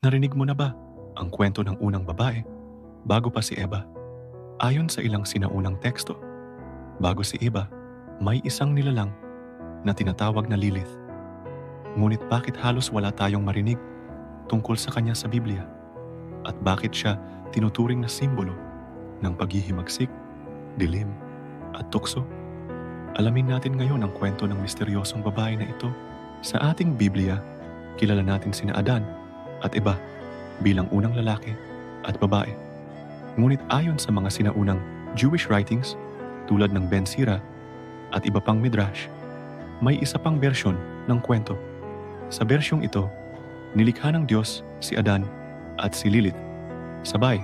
Narinig mo na ba ang kwento ng unang babae bago pa si Eva? Ayon sa ilang sinaunang teksto, bago si Eva, may isang nilalang na tinatawag na Lilith. Ngunit bakit halos wala tayong marinig tungkol sa kanya sa Biblia? At bakit siya tinuturing na simbolo ng paghihimagsik, dilim, at tukso? Alamin natin ngayon ang kwento ng misteryosong babae na ito. Sa ating Biblia, kilala natin sina Adan at iba bilang unang lalaki at babae. Ngunit ayon sa mga sinaunang Jewish writings tulad ng Ben Sira at iba pang midrash, may isa pang bersyon ng kwento. Sa bersyong ito, nilikha ng Diyos si Adan at si Lilith sabay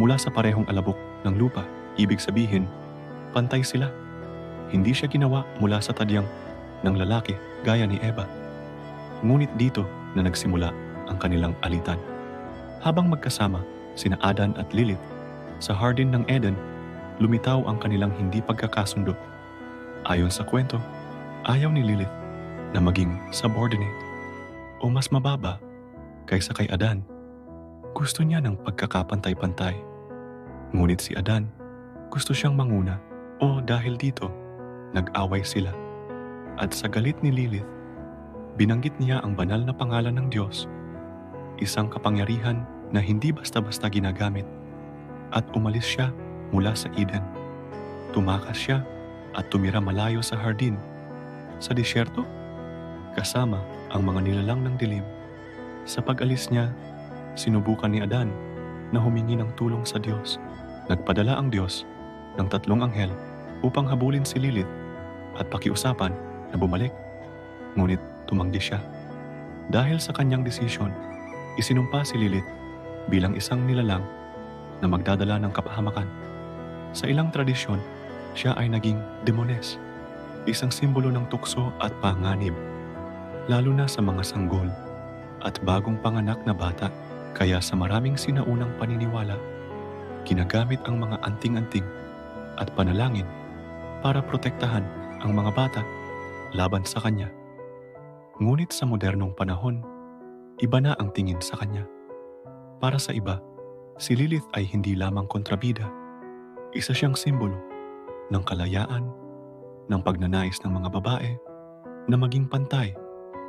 mula sa parehong alabok ng lupa. Ibig sabihin, pantay sila. Hindi siya ginawa mula sa tadyang ng lalaki gaya ni Eva. Ngunit dito na nagsimula ang kanilang alitan. Habang magkasama sina Adan at Lilith sa Hardin ng Eden, lumitaw ang kanilang hindi pagkakasundo. Ayon sa kwento, ayaw ni Lilith na maging subordinate o mas mababa kaysa kay Adan. Gusto niya ng pagkakapantay-pantay. Ngunit si Adan, gusto siyang manguna o dahil dito, nag-away sila. At sa galit ni Lilith, binanggit niya ang banal na pangalan ng Diyos, isang kapangyarihan na hindi basta-basta ginagamit, at umalis siya mula sa Eden. Tumakas siya at tumira malayo sa hardin, sa disyerto, kasama ang mga nilalang ng dilim. Sa pag-alis niya, sinubukan ni Adan na humingi ng tulong sa Diyos. Nagpadala ang Diyos ng tatlong anghel upang habulin si Lilith at pakiusapan na bumalik. Ngunit tumanggi siya. Dahil sa kanyang desisyon, isinumpa si Lilith bilang isang nilalang na magdadala ng kapahamakan. Sa ilang tradisyon, siya ay naging demones, isang simbolo ng tukso at panganib, lalo na sa mga sanggol at bagong panganak na bata. Kaya sa maraming sinaunang paniniwala, ginagamit ang mga anting-anting at panalangin para protektahan ang mga bata laban sa kanya. Ngunit sa modernong panahon, iba na ang tingin sa kanya. Para sa iba, si Lilith ay hindi lamang kontrabida. Isa siyang simbolo ng kalayaan, ng pagnanais ng mga babae na maging pantay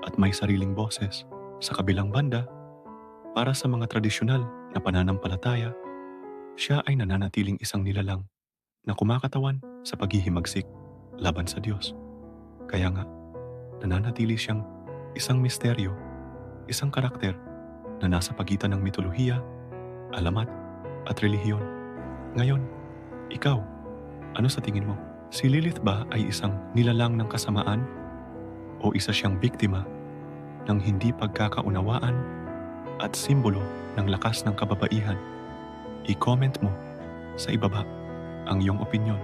at may sariling boses. Sa kabilang banda, para sa mga tradisyonal na pananampalataya, siya ay nananatiling isang nilalang na kumakatawan sa paghihimagsik laban sa Diyos. Kaya nga, nananatili siyang isang misteryo, isang karakter na nasa pagitan ng mitolohiya, alamat, at relihiyon. Ngayon, ikaw, ano sa tingin mo? Si Lilith ba ay isang nilalang ng kasamaan o isa siyang biktima ng hindi pagkakaunawaan at simbolo ng lakas ng kababaihan? I-comment mo sa ibaba ang iyong opinyon.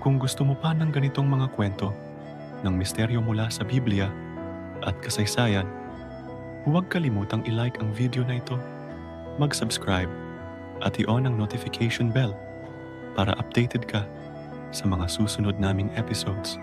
Kung gusto mo pa ng ganitong mga kwento ng misteryo mula sa Biblia at kasaysayan, huwag kalimutang i-like ang video na ito, mag-subscribe at i-on ang notification bell para updated ka sa mga susunod naming episodes.